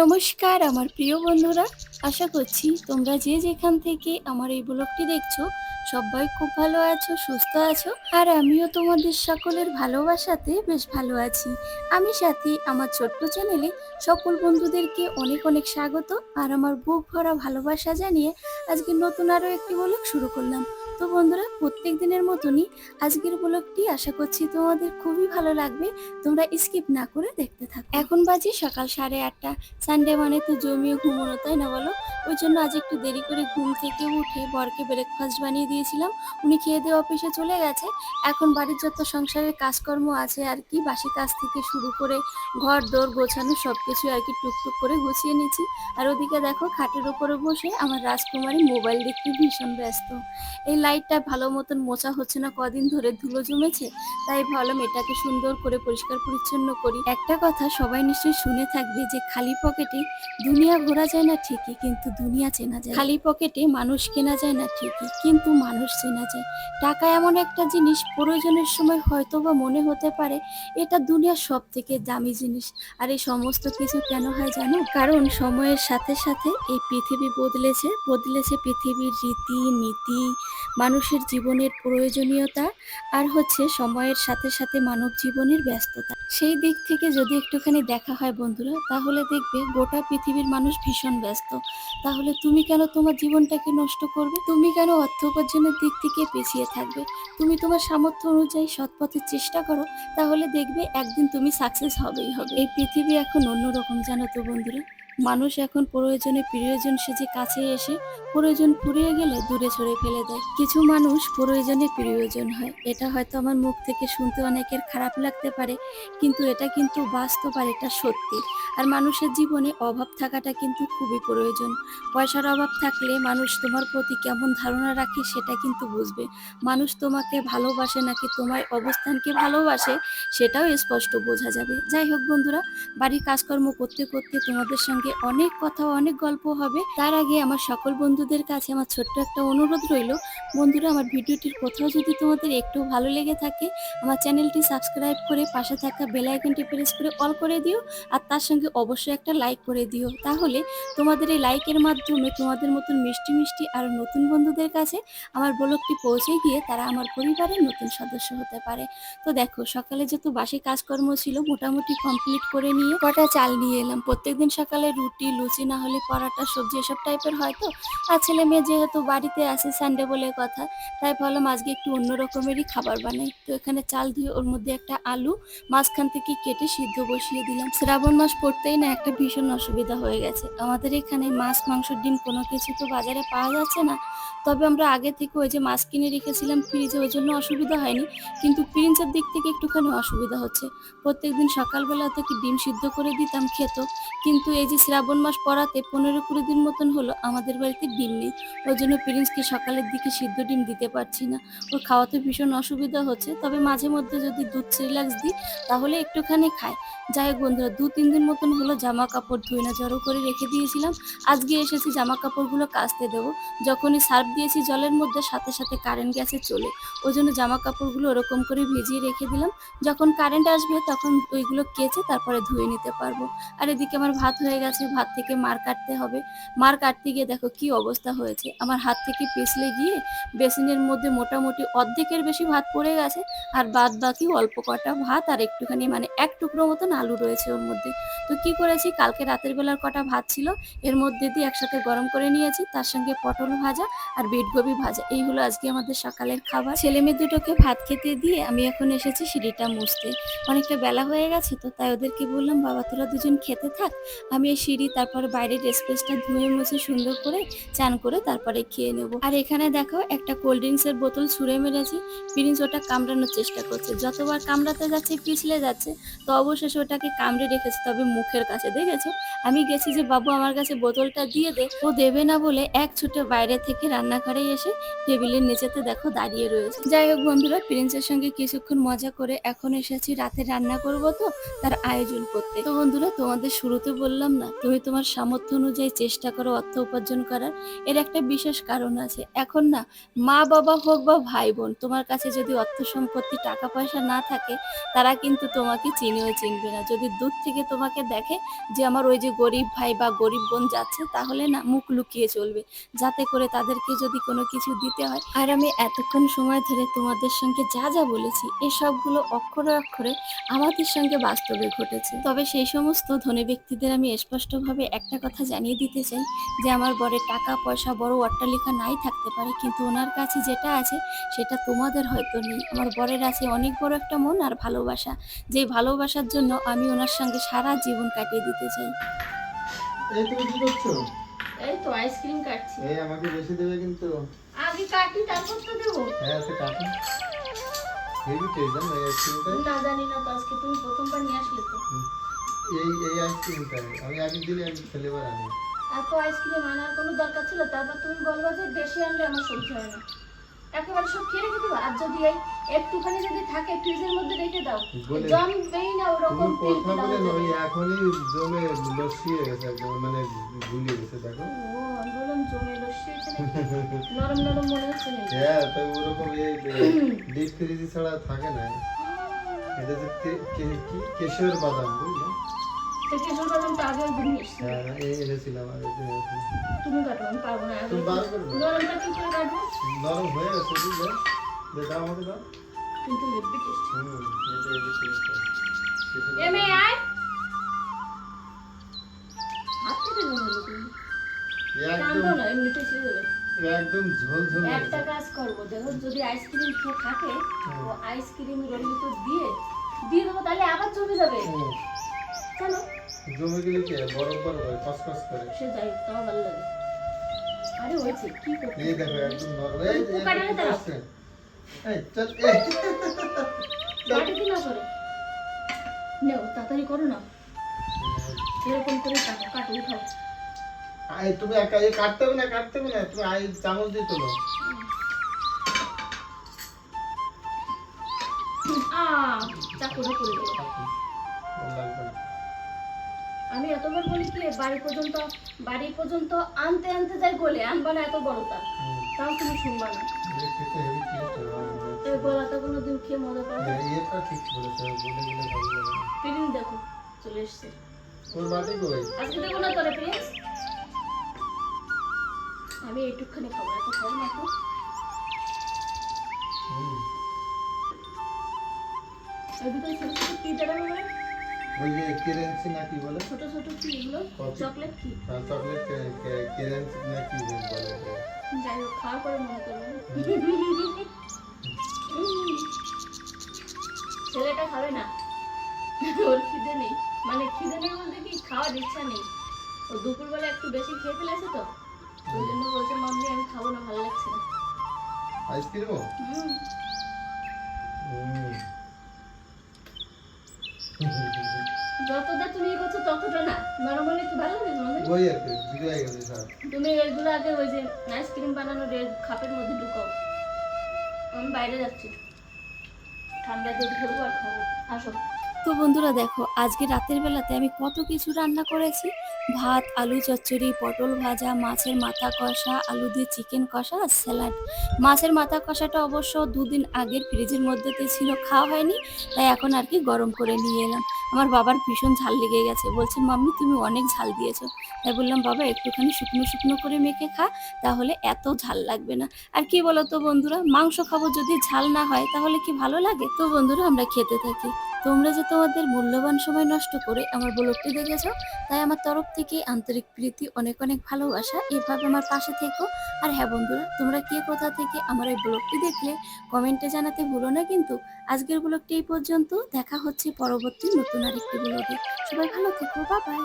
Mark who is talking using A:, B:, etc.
A: নমস্কার, আমার প্রিয় বন্ধুরা। আশা করছি তোমরা যে যেখান থেকে আমার এই ব্লগটি দেখছ, সবাই খুব ভালো আছো, সুস্থ আছো। আর আমিও তোমাদের সকলের ভালোবাসাতে বেশ ভালো আছি। আমি সাথী, আমার ছোট্ট চ্যানেলে সকল বন্ধুদেরকে অনেক অনেক স্বাগত। আর আমার বুক ভরা ভালোবাসা জানিয়ে আজকে নতুন আরও একটি ব্লগ শুরু করলাম। তো বন্ধুরা, প্রত্যেক দিনের মতনই আজকের ব্লগটি আশা করছি তোমাদের খুবই ভালো লাগবে। তোমরা স্কিপ না করে দেখতে থাকো। এখন বাজে সকাল সাড়ে আটটা। সানডে মানে তো জমিয়ে ঘুমোনো, তাই না বলো? ওই জন্য আজ একটু দেরি করে ঘুম থেকে উঠে বরকে ব্রেকফাস্ট বানিয়ে দিয়েছিলাম। উনি খেয়ে দিয়ে অফিসে চলে গেছে। এখন বাড়ির যত সংসারের কাজকর্ম আছে আর কি, বাসি কাজ থেকে শুরু করে ঘর, দোর, গোছানো সব কিছু আর কি টুকটুক করে গুছিয়ে নিয়েছি আর ওদিকে দেখো, খাটের উপরে বসে আমার রাজকুমারী মোবাইল দেখতে ভীষণ ব্যস্ত। এই লাইটটা ভালো মতন মোচা হচ্ছে না, কদিন ধরে ধুলো জমেছে, তাই ভাবলাম এটাকে সুন্দর করে পরিষ্কার পরিচ্ছন্ন করি। একটা কথা সবাই নিশ্চয়ই শুনে থাকবে যে খালি পকেটে দুনিয়া ঘোরা যায় না ঠিকই, কিন্তু দুনিয়া চেনা যায়। খালি পকেটে মানুষ কেনা যায় না ঠিকই, কিন্তু মানুষ চেনা যায়। টাকা এমন একটা জিনিস, প্রয়োজনের সময় হয়তো বা মনে হতে পারে, এটা দুনিয়ার সব থেকে দামি জিনিস। আর এই সমস্ত কিছু কেন হয় জানো? কারণ সময়ের সাথে সাথে এই পৃথিবী বদলেছে বদলেছে পৃথিবীর রীতি, নীতি মানুষের জীবনের প্রয়োজনীয়তা আর হচ্ছে সময়ের সাথে সাথে মানব জীবনের ব্যস্ততা। সেই দিক থেকে যদি একটুখানি দেখা হয় বন্ধুরা, তাহলে দেখবে গোটা পৃথিবীর মানুষ ভীষণ ব্যস্ত। তাহলে তুমি কেন তোমার জীবনটাকে নষ্ট করবে? তুমি কেন অর্থ উপার্জনের দিক থেকে পিছিয়ে থাকবে? তুমি তোমার সামর্থ্য অনুযায়ী সৎ পথের চেষ্টা করো, তাহলে দেখবে একদিন তুমি সাকসেস হবেই হবে। এই পৃথিবী এখন অন্যরকম জানো তো বন্ধুরা। মানুষ এখন প্রয়োজনে প্রিয়জন সেজে কাছে এসে প্রয়োজন ফুরিয়ে গেলে দূরে সরে ফেলে দেয়। কিছু মানুষ প্রয়োজনে প্রিয়জন হয়। এটা হয়তো আমার মুখ থেকে শুনতে অনেকের খারাপ লাগতে পারে, কিন্তু এটা কিন্তু বাস্তব আর এটা সত্যি। আর মানুষের জীবনে অভাব থাকাটা কিন্তু খুবই প্রয়োজন। পয়সার অভাব থাকলে মানুষ তোমার প্রতি কেমন ধারণা রাখে সেটা কিন্তু বুঝবে। মানুষ তোমাকে ভালোবাসে নাকি তোমার অবস্থানকে ভালোবাসে সেটাও স্পষ্ট বোঝা যাবে। যাই হোক বন্ধুরা, বাড়ির কাজকর্ম করতে করতে তোমাদের সঙ্গে অনেক কথা, অনেক গল্প হবে। তার আগে আমার সকল বন্ধুদের কাছে আমার ছোট্ট একটা অনুরোধ রইল। বন্ধুরা, আমার ভিডিওটির কোথাও যদি তোমাদের একটু ভালো লেগে থাকে, আমার চ্যানেলটি সাবস্ক্রাইব করে পাশে থাকা বেল আইকনটি প্রেস করে অল করে দিও আর তার সঙ্গে অবশ্যই একটা লাইক করে দিও। তাহলে তোমাদের এই লাইকের মাধ্যমে তোমাদের মতন মিষ্টি মিষ্টি আর নতুন বন্ধুদের কাছে আমার ব্লগটি পৌঁছে গিয়ে তারা আমার পরিবারের নতুন সদস্য হতে পারে। তো দেখো, সকালে যেহেতু বাসি কাজকর্ম ছিল, মোটামুটি কমপ্লিট করে নিয়ে কটা চাল নিয়ে এলাম। প্রত্যেকদিন সকালে রুটি, লুচি না হলে পরাটা, সবজি এসব টাইপের হয় তো? আর ছেলে মেয়ে যেহেতু বাড়িতে আসে সানডে বলে কথা, তাই ভাবলাম আজকে একটু অন্য রকমেরই খাবার বানাই। তো এখানে চাল দিয়ে ওর মধ্যে একটা আলু, মাঝখান থেকে কেটে সিদ্ধ বসিয়ে দিলাম। শ্রাবণ মাস পড়তেই না একটা ভীষণ অসুবিধা হয়ে গেছে। আমাদের এখানে মাছ মাংস ডিম কোনো কিছু তো বাজারে পাওয়া যাচ্ছে না। তবে আমরা আগে থেকে ওই যে মাছ কিনে রেখেছিলাম ফ্রিজে ওই জন্য অসুবিধা হয়নি। কিন্তু প্রিন্সের দিক থেকে একটুখানি অসুবিধা হচ্ছে। প্রত্যেকদিন সকালবেলা থেকে ডিম সিদ্ধ করে দিতাম খেত। কিন্তু এই যে শ্রাবণ মাস পড়াতে পনেরো কুড়ি দিন মতন হলো আমাদের বাড়িতে ডিম নেই। ওই জন্য প্রিন্সকে সকালের দিকে সিদ্ধ ডিম দিতে পারছি না। ওর খাওয়াতে ভীষণ অসুবিধা হচ্ছে। তবে মাঝে মধ্যে যদি দুধ সিরিলাক্স দিই, তাহলে একটুখানি খায় যাই হোক বন্ধুরা, দু তিন দিন মতন হলো জামা কাপড় ধুয়ে না, জড়ো করে রেখে দিয়েছিলাম। আজকে এসেছি জামা কাপড়গুলো কাচতে দেবো। যখনই সার্ফ দিয়েছি জলের মধ্যে, সাথে সাথে কারেন্ট গেছে চলে। ওই জন্য জামা কাপড়গুলো ওরকম করে ভিজিয়ে রেখে দিলাম। যখন কারেন্ট আসবে তখন ওইগুলো কেচে তারপরে ধুয়ে নিতে পারব। আর এদিকে আমার ভাত হয়ে গেছে, ভাত থেকে মার কাটতে হবে। মার কাটতে গিয়ে দেখো কি অবস্থা হয়েছে। আমার হাত থেকে পিছলে গিয়ে বেসিনের মধ্যে মোটামুটি অর্ধেকের বেশি ভাত পড়ে গেছে। আর বাদ বাকি অল্প কটা ভাত আর একটুখানি মানে এক টুকরো মতন আলু রয়েছে ওর মধ্যে। তো কি করেছি? কালকে রাতের বেলার কটা ভাত ছিল, এর মধ্যে দিয়ে একসাথে গরম করে নিয়েছি। তার সঙ্গে পটল ভাজা আর বিটগোবি ভাজা, এইগুলো আজকে আমাদের সকালের খাবার। ছেলে মেয়ে দুটোকে ভাত খেতে দিয়ে আমি এখন এসেছি সিঁড়িটা মুছতে। অনেকটা বেলা হয়ে গেছে তো, তাই ওদেরকে বললাম, বাবা, তোরা দুজন খেতে থাক। আমি এই সিঁড়ি, তারপরে বাইরের স্পেসটা ধুয়ে মুছে সুন্দর করে চান করে তারপরে খেয়ে নেব। আর এখানে দেখো, একটা কোল্ড ড্রিঙ্কসের বোতল ছুঁড়ে মেরেছি। প্রিন্স ওটা কামড়ানোর চেষ্টা করছে। যতবার কামড়াতে যাচ্ছে, পিছলে যাচ্ছে, তো অবশেষে ওটাকে কামড়ে রেখেছে, তবে মুখের কাছে, দেখেছ? আমি গেছি যে, বাবু, আমার কাছে বোতলটা দিয়ে দে। ও দেবে না বলে এক ছুটে বাইরে থেকে রান্নাঘরে এসে টেবিলের নিচেতে দেখো দাঁড়িয়ে রয়েছে। যাই হোক বন্ধুরা, প্রিন্সের সঙ্গে কিছুক্ষণ মজা করে এখন এসেছি, রাতে রান্না করব তো, তার আয়োজন করতে। তো বন্ধুরা, তোমাদের শুরুতে বললাম না, তুমি তোমার সামর্থ্য অনুযায়ী চেষ্টা করো অর্থ উপার্জন করার। এর একটা বিশেষ কারণ আছে, এখন না, মা বাবা হোক বা ভাই বোন, তোমার কাছে যদি অর্থ সম্পত্তি, টাকা পয়সা না থাকে, তারা কিন্তু তোমাকে চিনেও চিনবে না। যদি দূর থেকে তোমাকে দেখে যে আমার ওই যে গরিব ভাই বা গরিব বোন যাচ্ছে, তাহলে না মুখ লুকিয়ে চলবে, যাতে করে তাদেরকে যদি কোনো কিছু দিতে হয়, আর আমি এতক্ষণ সময় ধরে তোমাদের সঙ্গে যা যা বলেছি এই সবগুলো অক্ষরে অক্ষরে আমাদের সঙ্গে বাস্তবে ঘটেছে। তবে সেই সমস্ত ধনী ব্যক্তিদের আমি স্পষ্টভাবে একটা কথা জানিয়ে দিতে চাই, যে আমার বরের টাকা, পয়সা, বড় অট্টালিকা নাই থাকতে পারে, কিন্তু ওনার কাছে যেটা আছে, সেটা তোমাদের হয়তো নেই। আমার বরের আছে অনেক বড় একটা মন আর ভালোবাসা, যে ভালোবাসার জন্য আমি ওনার সঙ্গে সারা জীবন কাটিয়ে দিতে চাই।
B: এই
A: তো আইসক্রিম কাটছি।
B: এই আমাকে বেশি দেবে কিন্তু।
A: আগে কাটি তারপর তো দেবো।
B: হ্যাঁ তো কাটো। হেভি টেস্ট জানো এই আইসক্রিমটা
A: না জানি না তো আজকে তুমি প্রথমবার নিয়ে আসলে তো।
B: এই এই আইসক্রিমটা আমি আগের দিনে আমি ফ্লেভার আনি।
A: এত আইসক্রিম আনার কোনো দরকার ছিল? তারপর তুমি বলবা যে বেশি আনলে আমার সহ্য হয় না। একেবারে সব খেয়ে রেখে দেবো। আর যদি এই একটুখানি যদি থাকে ফ্রিজের মধ্যে রেখে দাও। জমবেই না ওরকম
B: কথা বলে এখনই জমে লস্যি হয়ে গেছে মানে গেছে দেখো।
A: ও আমি বললাম জমে লস্যি হয়েছে নরম নরম মনে হচ্ছে নাকি?
B: হ্যাঁ তাই ওরকম এই ডিপ ফ্রিজ ছাড়া থাকে না। এটা যে কেশর বাদাম বুঝলে?
A: আগে এসছে।
B: হ্যাঁ।
A: তুমি কাটো আমি পারব না। কি করে কাটবো?
B: নরম গেছে বুঝলে? দাও
A: কিন্তু টেস্ট।
B: হুম এটা
A: হাত কেটে
B: একদম
A: না এমনিতে ছেড়ে দেবে।
B: একদম ঝোল ঝোল
A: একটা কাজ করব দেখো যদি আইসক্রিম খেয়ে থাকে ও আইসক্রিম ভিতর দিয়ে দিয়ে দেবো তাহলে আবার জমে যাবে। চলো।
B: জমে গেলে কি হয়? বরফ বরফ হয় কসকস করে।
A: সে যাই তাও ভালো লাগে। আরে হয়েছে কি করতে
B: এই দেখো একদম নরম। এই যে
A: পোকা ডালে দাও।
B: এই চল এই।
A: মাটিতে না করে নেও তাড়াতাড়ি করো না। এরকম করে কাটো কাটো উঠাও।
B: আই তুমি একা এই কাটতে না কাটতে না তুমি আই চামচ দিয়ে তোলো।
A: আ চাকুটা
B: না।
A: আমি এতবার বলি কি বাড়ি পর্যন্ত বাড়ি পর্যন্ত আনতে আনতে যাই গলে আনবা না এত বড়টা তাও তুমি শুনবা না।
B: এই
A: গলাটা কোনো দিন খেয়ে মজা পাবে
B: ঠিক বলেছ, বলে গেলে ভালো লাগে না।
A: প্রিন্স দেখো চলে এসছে? আজকে দেখো না তোরা প্রিন্স আমি এইটুকখানি খাব এত খাব না তো। ছোট কি দেবে বাবা
B: ওই যে কেরেন্সি না কি বলে?
A: ছোট ছোট কি এগুলো? চকলেট কি?
B: হ্যাঁ, চকলেট কেরেন্সি না কি বলে
A: যাই হোক খাওয়ার পরে মনে ছেলেটা খাবে না। ওর খিদে নেই। মানে খিদে নেই বলতে কি খাওয়ার ইচ্ছা নেই। ও দুপুরবেলা একটু বেশি খেয়ে ফেলেছে তো ওই জন্য বলছে মাম্মি আমি খাব না ভালো লাগছে না।
B: আইসক্রিমও?
A: হুম।
B: হুম।
A: যতটা তুমি ইয়ে করছ ততটা না। নরমালি একটু ভালো লাগে তোমাদের?
B: ওই আর কি বিজয় গেছে স্যার।
A: তুমি এগুলো আগে ওই যে আইসক্রিম বানানো রে খাপের মধ্যে ঢুকাও। আমি বাইরে যাচ্ছি। ঠান্ডা দুধ খেলব আর খাব। আসো। তো বন্ধুরা দেখো আজকে রাতের বেলাতে আমি কত কিছু রান্না করেছি। ভাত, আলু, চচ্চড়ি, পটল ভাজা, মাছের মাথা কষা, আলু দিয়ে চিকেন কষা আর স্যালাড মাছের মাথা কষাটা অবশ্য দুদিন আগের ফ্রিজের মধ্যেতে ছিল, খাওয়া হয়নি, তাই এখন আর কি গরম করে নিয়ে এলাম। আমার বাবার ভীষণ ঝাল লেগে গেছে বলছে মাম্মি, তুমি অনেক ঝাল দিয়েছ। তাই বললাম, বাবা, একটুখানি শুকনো শুকনো করে মেখে খা, তাহলে এত ঝাল লাগবে না। আর কি বলতো বন্ধুরা, মাংস খাব যদি ঝাল না হয়, তাহলে কি ভালো লাগে? তো বন্ধুরা, আমরা খেতে থাকি। তোমরা যে তোমাদের মূল্যবান সময় নষ্ট করে আমার ব্লগটি দেখেছ, তাই আমার তরফ থেকে আন্তরিক প্রীতি, অনেক অনেক ভালোবাসা। এভাবে আমার পাশে থেকো। আর হ্যাঁ বন্ধুরা, তোমরা কে কোথা থেকে আমার এই ব্লগটি দেখলে, কমেন্টে জানাতে ভুলো না কিন্তু আজকের ব্লগটি এই পর্যন্ত। দেখা হচ্ছে পরবর্তী নতুন আরেকটি ব্লগে সবাই ভালো থেকো বাবাই